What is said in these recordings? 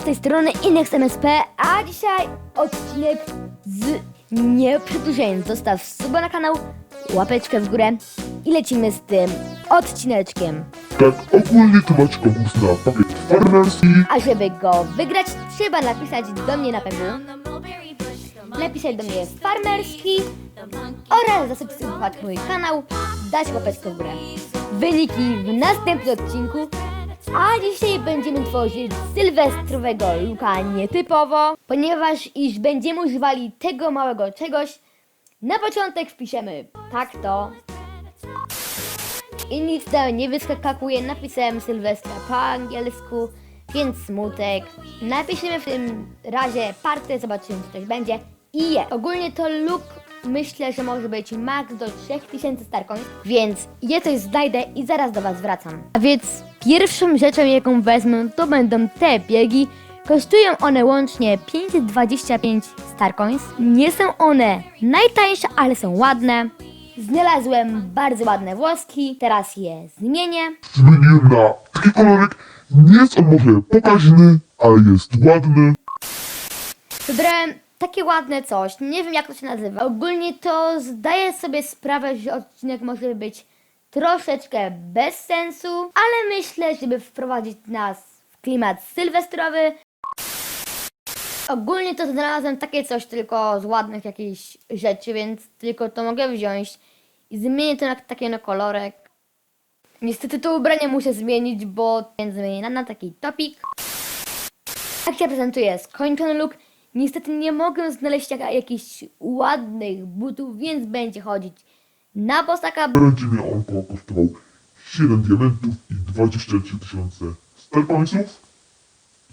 Z tej strony Inex MSP, a dzisiaj odcinek z nieprzedłużeniem. Zostaw suba na kanał, łapeczkę w górę i lecimy z tym odcineczkiem. Tak, ogólnie to macie konkurs na pakiet farmerski. A żeby go wygrać, trzeba napisać do mnie na PW, napisać do mnie farmerski oraz zasubskrybować mój kanał, dać łapeczkę w górę. Wyniki w następnym odcinku. A dzisiaj będziemy tworzyć sylwestrowego luka nietypowo, ponieważ iż będziemy używali tego małego czegoś. Na początek wpiszemy tak to. I nic tam nie wyskakuje, napisałem Sylwestra po angielsku, więc smutek. Napiszemy w tym razie partę, zobaczymy czy coś będzie. I je. Ogólnie to look myślę, że może być max do 3000 starcoins, więc je coś znajdę i zaraz do Was wracam. A więc pierwszą rzeczą jaką wezmę to będą te biegi. Kosztują one łącznie 525 starcoins. Nie są one najtańsze, ale są ładne. Znalazłem bardzo ładne włoski, teraz je zmienię. Zmieniłem na taki kolorek. Nie jest on może pokaźny, ale jest ładny. Wybrałem takie ładne coś, nie wiem jak to się nazywa. Ogólnie to zdaję sobie sprawę, że odcinek może być troszeczkę bez sensu, ale myślę, żeby wprowadzić nas w klimat sylwestrowy. Ogólnie to znalazłem takie coś tylko z ładnych jakichś rzeczy, więc tylko to mogę wziąć i zmienię to na taki no kolorek. Niestety to ubranie muszę zmienić, bo zmienię na, na taki topik. Jak się prezentuje skończony look, niestety nie mogę znaleźć jaka, jakichś ładnych butów, więc będzie chodzić na bosaka. Będzie mnie on kosztował 7 diamentów i 23 tysiące starcoinsów.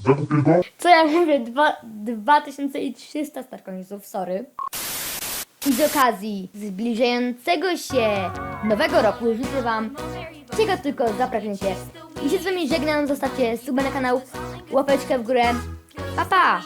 Zakupię go. Co ja mówię, dwa- 2300 starcoinsów, sorry. I z okazji zbliżającego się nowego roku życzę Wam czego tylko zapragniecie. I się z Wami żegnam, zostawcie suba na kanał, łapeczkę w górę. Pa, pa!